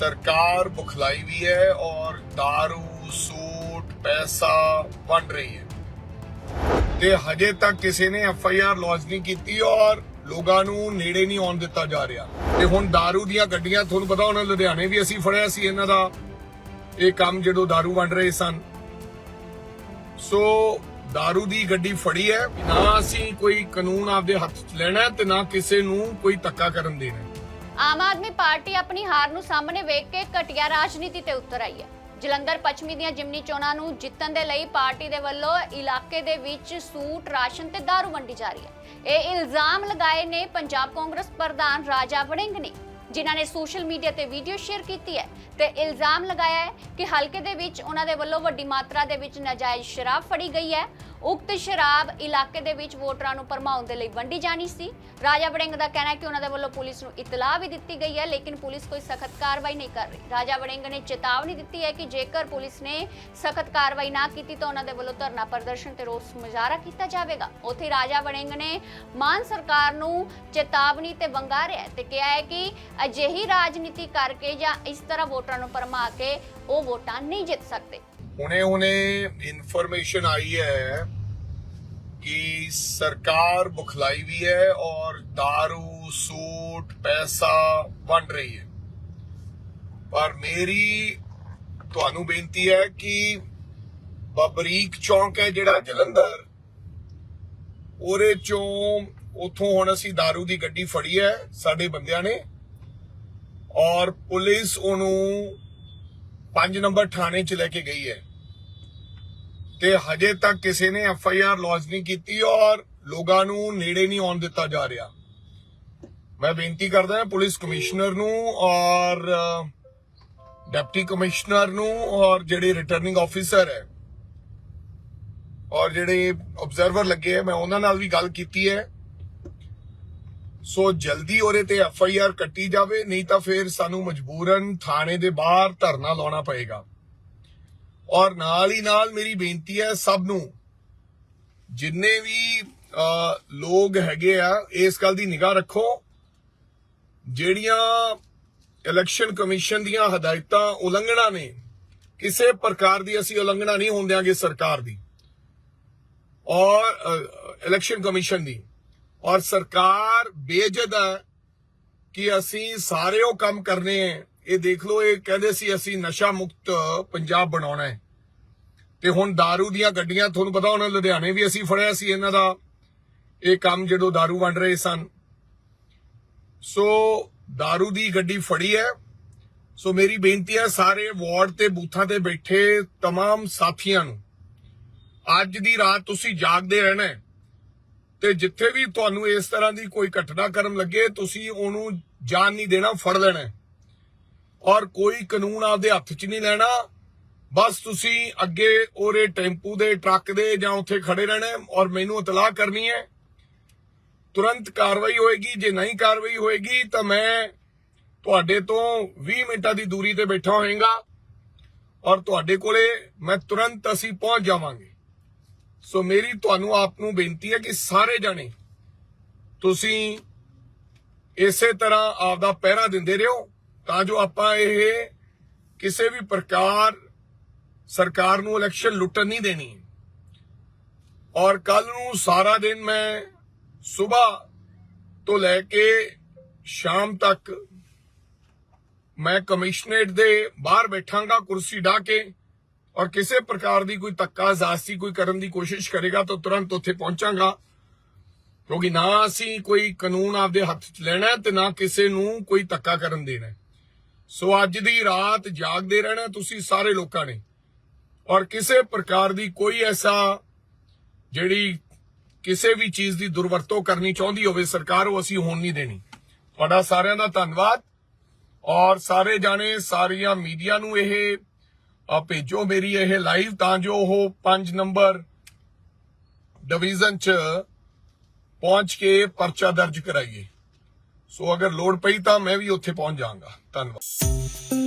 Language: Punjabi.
सरकार बुखलाई हुई है और दारू सूट पैसा बन रही है ਤੇ ਹਜੇ ਤੱਕ ਕਿਸੇ ਨੇ ਐਫ ਆਈ ਆਰ ਲੌਂਚ ਨਹੀਂ ਕੀਤੀ ਔਰ ਲੋਕਾਂ ਨੂੰ ਨੇੜੇ ਨਹੀਂ ਆਉਣ ਦਿੱਤਾ ਜਾ ਰਿਹਾ ਤੇ ਹੁਣ दारू ਦੀਆਂ ਗੱਡੀਆਂ ਤੁਹਾਨੂੰ ਪਤਾ ਹੋਣਾ ਲੁਧਿਆਣੇ ਵੀ ਅਸੀਂ ਫੜਿਆ ਸੀ ਇਹਨਾਂ ਦਾ ਇਹ ਕੰਮ ਜਦੋਂ दारू ਵੰਡ ਰਹੇ ਸਨ ਸੋ दारू ਦੀ ਗੱਡੀ ਫੜੀ ਹੈ ਨਾ ਅਸੀਂ ਕੋਈ ਕਾਨੂੰਨ ਆਪਦੇ ਹੱਥ 'ਚ ਲੈਣਾ ਹੈ ਤੇ ਨਾ ਕਿਸੇ ਨੂੰ ਕੋਈ ਧੱਕਾ ਕਰਨ ਦੇਣਾ ਹੈ। ਆਮ ਆਦਮੀ ਪਾਰਟੀ ਆਪਣੀ ਹਾਰ ਨੂੰ ਸਾਹਮਣੇ ਵੇਖ ਕੇ ਘਟੀਆ ਰਾਜਨੀਤੀ ਤੇ ਉਤਰ ਆਈ ਹੈ। ਜਲੰਧਰ ਪੱਛਮੀ ਦੀਆਂ ਜਿਮਨੀ ਚੋਣਾਂ ਨੂੰ ਜਿੱਤਣ ਦੇ ਲਈ ਪਾਰਟੀ ਦੇ ਵੱਲੋਂ ਇਲਾਕੇ ਦੇ ਵਿੱਚ ਸੂਟ, ਰਾਸ਼ਨ ਤੇ ਦਾਰੂ ਵੰਡੀ ਜਾ ਰਹੀ ਹੈ। ਇਹ ਇਲਜ਼ਾਮ ਲਗਾਏ ਨੇ ਪੰਜਾਬ ਕਾਂਗਰਸ ਪ੍ਰਧਾਨ ਰਾਜਾ ਵੜਿੰਗ ਨੇ, ਜਿਨ੍ਹਾਂ ਨੇ ਸੋਸ਼ਲ ਮੀਡੀਆ ਤੇ ਵੀਡੀਓ ਸ਼ੇਅਰ ਕੀਤੀ ਹੈ ਤੇ ਇਲਜ਼ਾਮ ਲਗਾਇਆ ਹੈ ਕਿ ਹਲਕੇ ਦੇ ਵਿੱਚ ਉਹਨਾਂ ਦੇ ਵੱਲੋਂ ਵੱਡੀ ਮਾਤਰਾ ਦੇ ਵਿੱਚ ਨਾਜਾਇਜ਼ ਸ਼ਰਾਬ ਫੜੀ ਗਈ ਹੈ। ਉਕਤ ਸ਼ਰਾਬ ਇਲਾਕੇ ਦੇ ਵਿੱਚ ਵੋਟਰਾਂ ਨੂੰ ਭਰਮਾਉਣ ਦੇ ਲਈ ਵੰਡੀ ਜਾਣੀ ਸੀ। ਰਾਜਾ ਵੜਿੰਗ ਦਾ ਕਹਿਣਾ ਹੈ ਕਿ ਉਹਨਾਂ ਦੇ ਵੱਲੋਂ ਪੁਲਿਸ ਨੂੰ ਇਤਲਾਹ ਵੀ ਦਿੱਤੀ ਗਈ ਹੈ, ਲੇਕਿਨ ਪੁਲਿਸ ਕੋਈ ਸਖਤ ਕਾਰਵਾਈ ਨਹੀਂ ਕਰ ਰਹੀ। ਰਾਜਾ ਵੜਿੰਗ ਨੇ ਚੇਤਾਵਨੀ ਦਿੱਤੀ ਹੈ ਕਿ ਜੇਕਰ ਪੁਲਿਸ ਨੇ ਸਖਤ ਕਾਰਵਾਈ ਨਾ ਕੀਤੀ ਤਾਂ ਉਹਨਾਂ ਦੇ ਵੱਲੋਂ ਧਰਨਾ ਪ੍ਰਦਰਸ਼ਨ ਤੇ ਰੋਸ ਮੁਜ਼ਾਹਰਾ ਕੀਤਾ ਜਾਵੇਗਾ। ਉੱਥੇ ਰਾਜਾ ਵੜਿੰਗ ਨੇ ਮਾਨ ਸਰਕਾਰ ਨੂੰ ਚੇਤਾਵਨੀ ਤੇ ਵੰਗਾਰਿਆ ਹੈ ਤੇ ਕਿਹਾ ਹੈ ਕਿ ਅਜਿਹੀ ਰਾਜਨੀਤੀ ਕਰਕੇ ਜਾਂ ਇਸ ਤਰ੍ਹਾਂ ਵੋਟਰਾਂ ਨੂੰ ਭਰਮਾ ਕੇ ਉਹ ਵੋਟਾਂ ਨਹੀਂ ਜਿੱਤ ਸਕਦੇ। ਹੁਣੇ ਹੁਣੇ ਇਨਫੋਰਮੇਸ਼ਨ आई है कि सरकार बुखलाई हुई है और दारू सूट पैसा बन रही है ਪਰ ਮੇਰੀ ਤੁਹਾਨੂੰ ਬੇਨਤੀ ਹੈ ਕਿ ਬਬਰੀਕ ਚੌਂਕ ਹੈ ਜਿਹੜਾ ਜਲੰਧਰ ਉਹਦੇ ਚੋਂ ਉਥੋਂ ਹੁਣ ਅਸੀਂ दारू ਦੀ ਗੱਡੀ ਫੜੀ ਹੈ ਸਾਡੇ ਬੰਦਿਆਂ ਨੇ ਔਰ ਪੁਲਿਸ ਉਹਨੂੰ 5 ਨੰਬਰ ਥਾਣੇ ਚ ਲੈ ਕੇ ਗਈ ਹੈ ਤੇ ਹਜੇ ਤੱਕ ਕਿਸੇ ਨੇ ਐਫ ਆਈ ਆਰ ਲੌਂਚ ਨਹੀਂ ਕੀਤੀ ਔਰ ਲੋਕਾਂ ਨੂੰ ਨੇੜੇ ਨਹੀਂ ਆਉਣ ਦਿੱਤਾ ਜਾ ਰਿਹਾ। ਮੈਂ ਬੇਨਤੀ ਕਰਦਾ ਹਾਂ ਪੁਲਿਸ ਕਮਿਸ਼ਨਰ ਨੂੰ ਔਰ ਅ, ਡਿਪਟੀ ਕਮਿਸ਼ਨਰ ਨੂੰ ਔਰ ਜਿਹੜੇ ਰਿਟਰਨਿੰਗ ਆਫੀਸਰ ਹੈ ਔਰ ਜਿਹੜੇ ਆਬਜ਼ਰਵਰ ਲੱਗੇ ਹੈ ਮੈਂ ਉਹਨਾਂ ਨਾਲ ਵੀ ਗੱਲ ਕੀਤੀ ਹੈ। ਸੋ ਜਲਦੀ ਉਹਦੇ ਤੇ ਐਫ ਆਈ ਆਰ ਕੱਟੀ ਜਾਵੇ ਨਹੀਂ ਤਾਂ ਫਿਰ ਸਾਨੂੰ ਮਜਬੂਰਨ ਥਾਣੇ ਦੇ ਬਾਹਰ ਧਰਨਾ ਲਾਉਣਾ ਪਏਗਾ। ਔਰ ਨਾਲ ਹੀ ਨਾਲ ਮੇਰੀ ਬੇਨਤੀ ਹੈ ਸਭ ਨੂੰ, ਜਿੰਨੇ ਵੀ ਲੋਕ ਹੈਗੇ ਆ, ਇਸ ਗੱਲ ਦੀ ਨਿਗਾਹ ਰੱਖੋ। ਜਿਹੜੀਆਂ ਇਲੈਕਸ਼ਨ ਕਮਿਸ਼ਨ ਦੀਆਂ ਹਦਾਇਤਾਂ ਉਲੰਘਣਾ ਨੇ, ਕਿਸੇ ਪ੍ਰਕਾਰ ਦੀ ਅਸੀਂ ਉਲੰਘਣਾ ਨਹੀਂ ਹੋਣ ਦਿਆਂਗੇ ਸਰਕਾਰ ਦੀ। ਔਰ ਇਲੈਕਸ਼ਨ ਕਮਿਸ਼ਨ ਦੀ। ਔਰ ਸਰਕਾਰ ਬੇਜਦ ਹੈ ਕਿ ਅਸੀਂ ਸਾਰੇ ਉਹ ਕੰਮ ਕਰਨੇ ਹੈ। ਇਹ ਦੇਖ ਲਓ ਇਹ ਕਹਿੰਦੇ ਸੀ ਅਸੀਂ ਨਸ਼ਾ ਮੁਕਤ ਪੰਜਾਬ ਬਣਾਉਣਾ ਹੈ ਤੇ ਹੁਣ दारू ਦੀਆਂ ਗੱਡੀਆਂ ਤੁਹਾਨੂੰ ਪਤਾ ਹੋਣਾ ਲੁਧਿਆਣੇ ਵੀ ਅਸੀਂ ਫੜਿਆ ਸੀ ਇਹਨਾਂ ਦਾ ਇਹ ਕੰਮ ਜਦੋਂ दारू ਵੰਡ ਰਹੇ ਸਨ ਸੋ दारू ਦੀ ਗੱਡੀ ਫੜੀ ਹੈ ਸੋ ਮੇਰੀ ਬੇਨਤੀ ਹੈ ਸਾਰੇ ਵਾਰਡ ਤੇ ਬੂਥਾਂ ਤੇ ਬੈਠੇ तमाम ਸਾਥੀਆਂ ਨੂੰ ਅੱਜ ਦੀ ਰਾਤ ਤੁਸੀਂ ਜਾਗਦੇ ਰਹਿਣਾ ਹੈ ਤੇ ਜਿੱਥੇ ਵੀ ਤੁਹਾਨੂੰ ਇਸ ਤਰ੍ਹਾਂ ਦੀ ਕੋਈ ਘਟਨਾਕ੍ਰਮ ਲੱਗੇ ਤੁਸੀਂ ਉਹਨੂੰ ਜਾਣ ਨਹੀਂ ਦੇਣਾ ਫੜ ਲੈਣਾ ਹੈ। ਔਰ ਕੋਈ ਕਾਨੂੰਨ ਆਪਦੇ ਹੱਥ 'ਚ ਨਹੀਂ ਲੈਣਾ। ਬਸ ਤੁਸੀਂ ਅੱਗੇ ਉਹਦੇ ਟੈਂਪੂ ਦੇ ਟਰੱਕ ਦੇ ਜਾਂ ਉੱਥੇ ਖੜੇ ਰਹਿਣਾ ਔਰ ਮੈਨੂੰ ਇਤਲਾਹ ਕਰਨੀ ਹੈ। ਤੁਰੰਤ ਕਾਰਵਾਈ ਹੋਏਗੀ, ਜੇ ਨਹੀਂ ਕਾਰਵਾਈ ਹੋਏਗੀ ਤਾਂ ਮੈਂ ਤੁਹਾਡੇ ਤੋਂ 20 ਮਿੰਟਾਂ ਦੀ ਦੂਰੀ ਤੇ ਬੈਠਾ ਹੋਏਗਾ ਔਰ ਤੁਹਾਡੇ ਕੋਲੇ ਮੈਂ ਤੁਰੰਤ ਅਸੀਂ ਪਹੁੰਚ ਜਾਵਾਂਗੇ। ਸੋ ਮੇਰੀ ਤੁਹਾਨੂੰ ਆਪ ਨੂੰ ਬੇਨਤੀ ਹੈ ਕਿ ਸਾਰੇ ਜਣੇ ਤੁਸੀਂ ਇਸੇ ਤਰ੍ਹਾਂ ਆਪਦਾ ਪਹਿਰਾ ਦਿੰਦੇ ਰਹੋ। ਤਾਂ ਜੋ ਆਪਾਂ ਇਹ ਕਿਸੇ ਵੀ ਪ੍ਰਕਾਰ ਸਰਕਾਰ ਨੂੰ ਇਲੈਕਸ਼ਨ ਲੁੱਟਣ ਨਹੀਂ ਦੇਣੀ। ਔਰ ਕੱਲ ਨੂੰ ਸਾਰਾ ਦਿਨ ਮੈਂ ਸਵੇਰ ਤੋਂ ਲੈ ਕੇ ਸ਼ਾਮ ਤੱਕ ਮੈਂ ਕਮਿਸ਼ਨਰੇਟ ਦੇ ਬਾਹਰ ਬੈਠਾਂਗਾ, ਕੁਰਸੀ ਢਾ ਕੇ, ਔਰ ਕਿਸੇ ਪ੍ਰਕਾਰ ਦੀ ਕੋਈ ਧੱਕਾ, ਜ਼ਾਸਤੀ ਕੋਈ ਕਰਨ ਦੀ ਕੋਸ਼ਿਸ਼ ਕਰੇਗਾ ਤਾਂ ਤੁਰੰਤ ਉੱਥੇ ਪਹੁੰਚਾਂਗਾ। ਕਿਉਂਕਿ ਨਾ ਅਸੀਂ ਕੋਈ ਕਾਨੂੰਨ ਆਪਦੇ ਹੱਥ 'ਚ ਲੈਣਾ ਤੇ ਨਾ ਕਿਸੇ ਨੂੰ ਕੋਈ ਧੱਕਾ ਕਰਨ ਦੇਣਾ। ਸੋ ਅੱਜ ਦੀ ਰਾਤ ਜਾਗਦੇ ਰਹਿਣਾ ਤੁਸੀਂ ਸਾਰੇ ਲੋਕਾਂ ਨੇ। ਔਰ ਕਿਸੇ ਪ੍ਰਕਾਰ ਦੀ ਕੋਈ ਐਸਾ ਜਿਹੜੀ ਕਿਸੇ ਵੀ ਚੀਜ਼ ਦੀ ਦੁਰਵਰਤੋਂ ਕਰਨੀ ਚਾਹੁੰਦੀ ਹੋਵੇ, ਸਰਕਾਰ ਉਹ ਅਸੀਂ ਹੋਣ ਨਹੀਂ ਦੇਣੀ। ਤੁਹਾਡਾ ਸਾਰਿਆਂ ਦਾ ਧੰਨਵਾਦ। ਔਰ ਸਾਰੇ ਜਾਣੇ, ਸਾਰੀਆਂ ਮੀਡੀਆ ਨੂੰ ਇਹ ਭੇਜੋ ਮੇਰੀ ਇਹ ਲਾਈਵ ਤਾਂ ਜੋ ਉਹ 5 ਨੰਬਰ ਡਿਵੀਜ਼ਨ ਚ ਪਹੁੰਚ ਕੇ ਪਰਚਾ ਦਰਜ ਕਰਾਈਏ। ਸੋ ਅਗਰ ਲੋੜ ਪਈ ਤਾਂ ਮੈਂ ਵੀ ਉੱਥੇ ਪਹੁੰਚ ਜਾਵਾਂਗਾ। ਧੰਨਵਾਦ।